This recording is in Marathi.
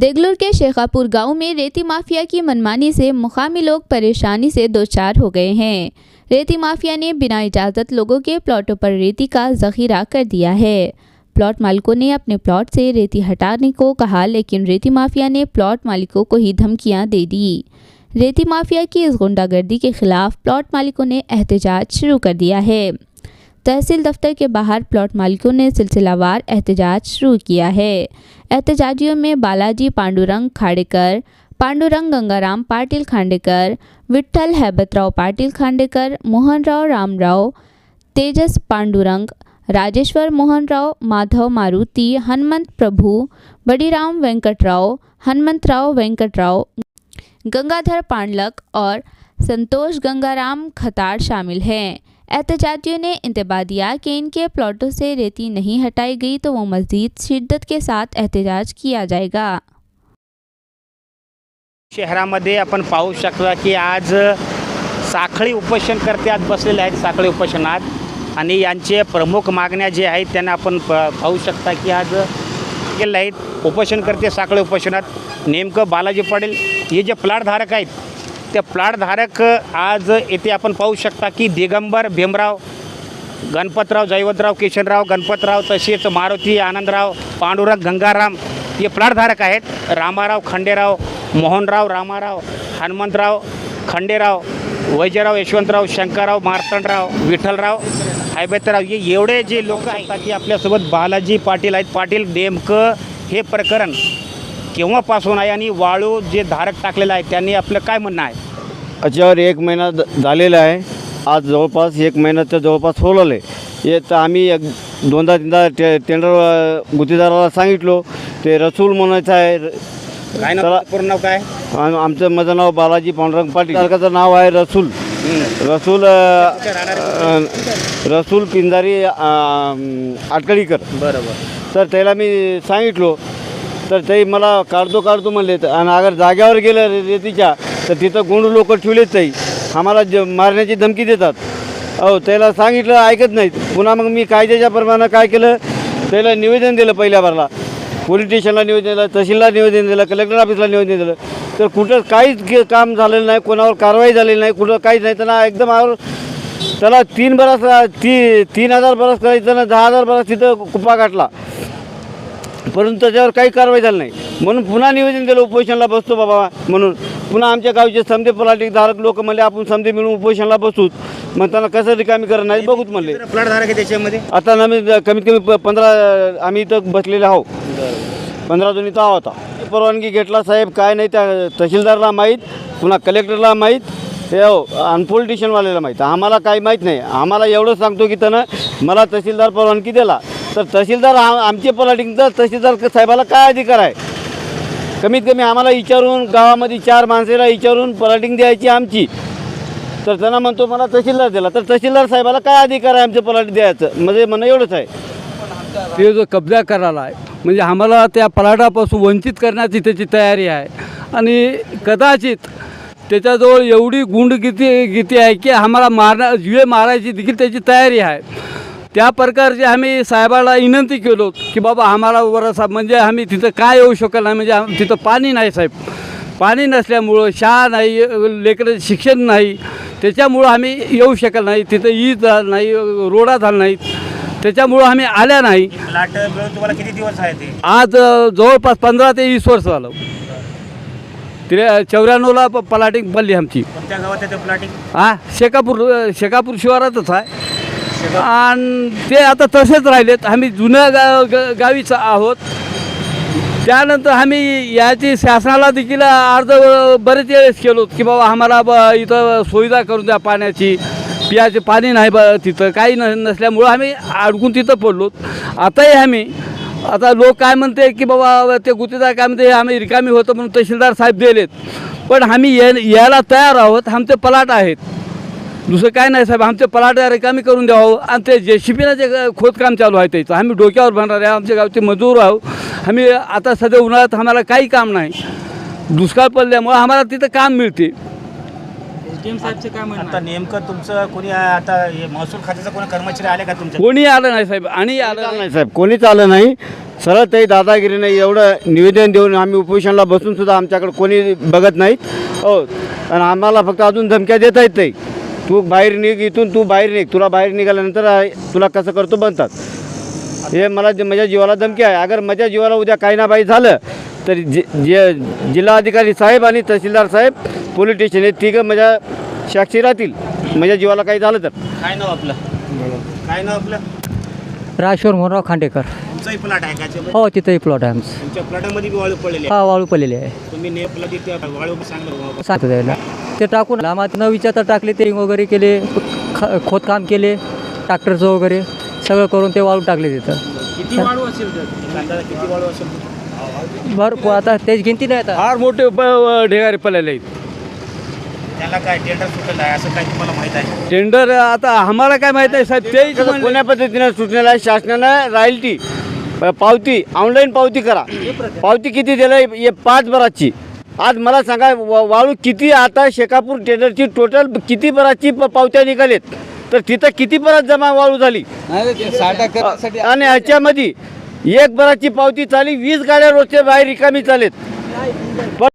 देगलूर के शेखापुर गाँव में रेती माफिया की मनमानी से मुकामी लोग परेशानी से दो चार हो गए हैं। रेती माफिया ने बिना इजाज़त लोगों के प्लॉटों पर रेती का जखीरा कर दिया है। प्लॉट मालिकों ने अपने प्लॉट से रेती हटाने को कहा, लेकिन रेती माफिया ने प्लॉट मालिकों को ही धमकियाँ दे दी। रेती माफिया की इस गुंडागर्दी के खिलाफ प्लॉट मालिकों ने एहतजाज शुरू कर दिया है। तहसील दफ्तर के बाहर प्लॉट मालिकों ने सिलसिलावार एहतजाज शुरू किया है। एहतजाजियों में बालाजी पांडुरंग खाडेकर, पांडुरंग गंगाराम पाटिल खांडेकर, विठ्ठल हैबतराव पाटिल खांडेकर, मोहनराव रामराव, तेजस पांडुरंग, राजेश्वर मोहनराव, माधव मारुति, हनुमंत प्रभु, बड़ीराम वेंकटराव, हनुमंतराव वेंकटराव, गंगाधर पांडलक और संतोष गंगाराम खतार शामिल हैं। एहतजाजियों ने इंतबा दिया कि इनके प्लॉटों से रेती नहीं हटाई गई तो वो मज़ीद शिद्दत के साथ एहतजाज किया जाएगा। शहरामध्ये आपण पाहू शकता की आज साखळी उपोषणकर्ते आज बसलेले आहेत साखळी उपोषणात. आणि यांचे प्रमुख मागण्या जे आहेत त्यांना आपण प पाहू शकता की आज केलेले आहेत उपोषणकर्ते साखळी उपोषणात. नेमकं बालाजी पाटील हे जे प्लॉटधारक आहेत त्या प्लॉटधारक आज येथे आपण पाहू शकता की दिगंबर भीमराव गणपतराव जयवंतराव किशनराव गणपतराव तसेच मारुती आनंदराव पांडुरंग गंगाराम हे प्लॉटधारक आहेत. रामाराव खंडेराव मोहनराव रामाराव हनुमंतराव खंडेराव वैजयराव यशवंतराव शंकरराव मार्तंडराव विठ्ठलराव हायबेतराव हे एवढे जे लोक आहेत की आपल्यासोबत बालाजी पाटील आहेत. पाटील नेमकं हे प्रकरण केव्हापासून आहे आणि वाळू जे धारक टाकलेलं आहे त्यांनी आपलं काय म्हणणं आहे? याच्यावर एक महिना झालेला आहे. आज जवळपास एक महिन्याच्या जवळपास सोडवलं आहे हे तर आम्ही एक दोनदा तीनदा टे टेंडर गुत्तेदाराला सांगितलो. ते रसूल म्हणायचं आहे. काय नाव. पूर्ण नाव काय? आम- आमचं माझं नाव बालाजी पांडुरंग पाटील. तारखाचं नाव आहे रसूल. रसूल अ, अ, रसूल पिंजारी अ, आटकळीकर. बरोबर. तर त्याला मी सांगितलो तर ते मला काढतो काढतो म्हणले आणि अगर जाग्यावर गेलं रे- रेतीच्या तर तिथं गुंड लोक ठेवलेच नाही आम्हाला ज मारण्याची धमकी देतात. अहो त्याला सांगितलं ऐकत नाहीत. पुन्हा मग मी कायद्याच्या प्रमाणे काय केलं? त्याला निवेदन दिलं पहिल्या भरला पोलीस स्टेशनला निवेदन दिलं तहसीलला निवेदन दिलं कलेक्टर ऑफिसला निवेदन दिलं. तर कुठं काहीच काम झालेलं नाही कोणावर कारवाई झालेली नाही कुठं काहीच नाही. त्यांना एकदम आवर त्याला तीन बरस ती तीन हजार बरस करायचं ना दहा हजार बरस तिथं कुप्पा गाठला. परंतु त्याच्यावर काही कारवाई झाली नाही. म्हणून पुन्हा निवेदन दिलं उपोषणाला बसतो बाबा. म्हणून पुन्हा आमच्या गावचे समजे पलाटिक धारक लोक म्हणले आपण समजे मिळून उपोषणाला बसूत. मग त्यांना कसं रिकामी करत नाही बघूत म्हणले. प्लॉट धारक आहे त्याच्यामध्ये? आता आम्ही कमीत कमी पंधरा आम्ही इथं बसलेले आहो पंधरा इथं आहोत आता. परवानगी घेतला साहेब काय नाही त्या तहसीलदारला माहीत पुन्हा कलेक्टरला माहीत. हे हो आणि पोलीस स्टेशनवाल्याला माहीत. आम्हाला काही माहीत नाही. आम्हाला एवढं सांगतो की त्यानं मला तहसीलदार परवानगी दिला. तर तहसीलदार आ- आमचे पलाटिंग तर तहसीलदार साहेबाला काय अधिकार आहे? कमीत कमी आम्हाला विचारून गावामध्ये चार माणसेला विचारून पलाटिंग द्यायची आमची. तर त्यांना म्हणतो मला तहसीलदार दिला तर तहसीलदार साहेबाला काय अधिकार आहे आमचं पलाट द्यायचं? म्हणजे म्हणणं एवढंच आहे. ते जो कब्जा करायला आहे म्हणजे आम्हाला त्या पलाटापासून वंचित करण्याची त्याची तयारी आहे. आणि कदाचित त्याच्याजवळ एवढी गुंड गीती गीती आहे की आम्हाला मारण्या जीवे मारायची देखील त्याची तयारी आहे. त्या प्रकारचे आम्ही साहेबाला विनंती केलो की बाबा आम्हाला वरसा म्हणजे आम्ही तिथं काय येऊ शकत नाही म्हणजे तिथं पाणी नाही साहेब. पाणी नसल्यामुळं शाळा नाही लेकरं शिक्षण नाही त्याच्यामुळं आम्ही येऊ शकत नाही तिथं ईद झालं नाही रोडा झाला नाहीत त्याच्यामुळं आम्ही आल्या नाही. मिळून तुम्हाला किती दिवस आहे ते? आज अ, जवळपास पंधरा ते वीस वर्ष झालं. तिथे चौऱ्याण्णवला प पलाटिंग पडली आमची. कोणत्या गावात आहे ते प्लॉटिंग? हा शेकापूर अ, शेकापूर शिवारातच आहे. आणि ते आता तसेच राहिलेत. आम्ही जुन्या गा ग- गावीच आहोत. त्यानंतर आम्ही याची शासनाला देखील अर्ज बरेच वेळेस केलो की बाबा आम्हाला ब इथं सुविधा करून द्या पाण्याची. पियाचे पाणी नाही ब तिथं. काही न नसल्यामुळं आम्ही अडकून तिथं पडलो. आताही आम्ही आता लोक काय म्हणते की बाबा ते गुत्तेदार काय म्हणते आम्ही रिकामी होतो म्हणून तहसीलदार साहेब दिलेत. पण आम्ही या यायला तयार आहोत. आमचे पलाट आहेत. दुसरं काय नाही साहेब आमचे पलाट रिकामी करून द्यावं आणि ते जे सी पीनं जे खोदकाम चालू आहे त्याचं. आम्ही डोक्यावर बनणार आहे आमच्या गावचे मजूर आहोत आम्ही आता सध्या उन्हाळ्यात आम्हाला काही काम नाही. दुष्काळ पडल्यामुळं आम्हाला तिथं काम मिळते. आता नेमकं तुमचं कोणी आता हे महसूल खात्याचा कोणी कर्मचारी आले का तुमच्या? कोणी आलं नाही साहेब आणि आलं नाही. नाही साहेब कोणीच आलं नाही. सरळ ते दादागिरीने एवढं निवेदन देऊन आम्ही उपोषणाला बसून सुद्धा आमच्याकडे कोणी बघत नाहीत. हो आणि आम्हाला फक्त अजून धमक्या देत आहेत ते तू बाहेर निघ इथून तू बाहेर निघ. तुला बाहेर निघाल्यानंतर तुला कसं करतो बनतात. हे मला जे- माझ्या जीवाला धमकी आहे. अगर माझ्या जीवाला उद्या काही ना बाई झालं तर जे जे जिल्हाधिकारी साहेब आणि तहसीलदार साहेब पोलीस स्टेशन हे तिघं माझ्या साक्षी राहतील. माझ्या जीवाला काही झालं तर. काय नाव आपलं? काय नाव आपलं? राजेश्वर मोहनराव खांडेकर. तुमचाही प्लॉट आहे का? याच्यामध्ये? हो तिथंही प्लॉट आहे आमचं. तुमच्या प्लॉटामध्ये बी वाळू पडलेली आहे. हा वाळू पडलेली आहे. तुम्ही वाळू. सांगतो त्याला. ते टाकून आम्हाला न विचारता टाकले ते वगैरे केले ख- खोदकाम केले ट्रॅक्टरचं वगैरे सगळं करून ते वाळू टाकले तिथं. किती वाळू असेल तर? अंदाजा किती वाळू असेल भरपूर आता त्याची गिनती नाही आता. फार मोठे ढेगारे पडलेले आहेत. त्याला काय टेंडर आहे असं काय तुम्हाला माहीत आहे? टेंडर आता आम्हाला काय माहीत आहे साहेब? म्हणले. कोण्या पद्धतीनं सूचनेला आहे? शासनानं रॉयल्टी पावती ऑनलाईन पावती करा. पावती किती दिलं हे पाच बराची आज मला सांगा वा- वाळू किती आता शेकापूर टेंडरची टोटल किती बराची प- पावत्या निघालेत? तर तिथं किती बरात जमा वाळू झाली? आणि ह्याच्यामध्ये एक बराची पावती चाली वीस गाड्या रोजच्या बाहेर रिकामी चालेत. पण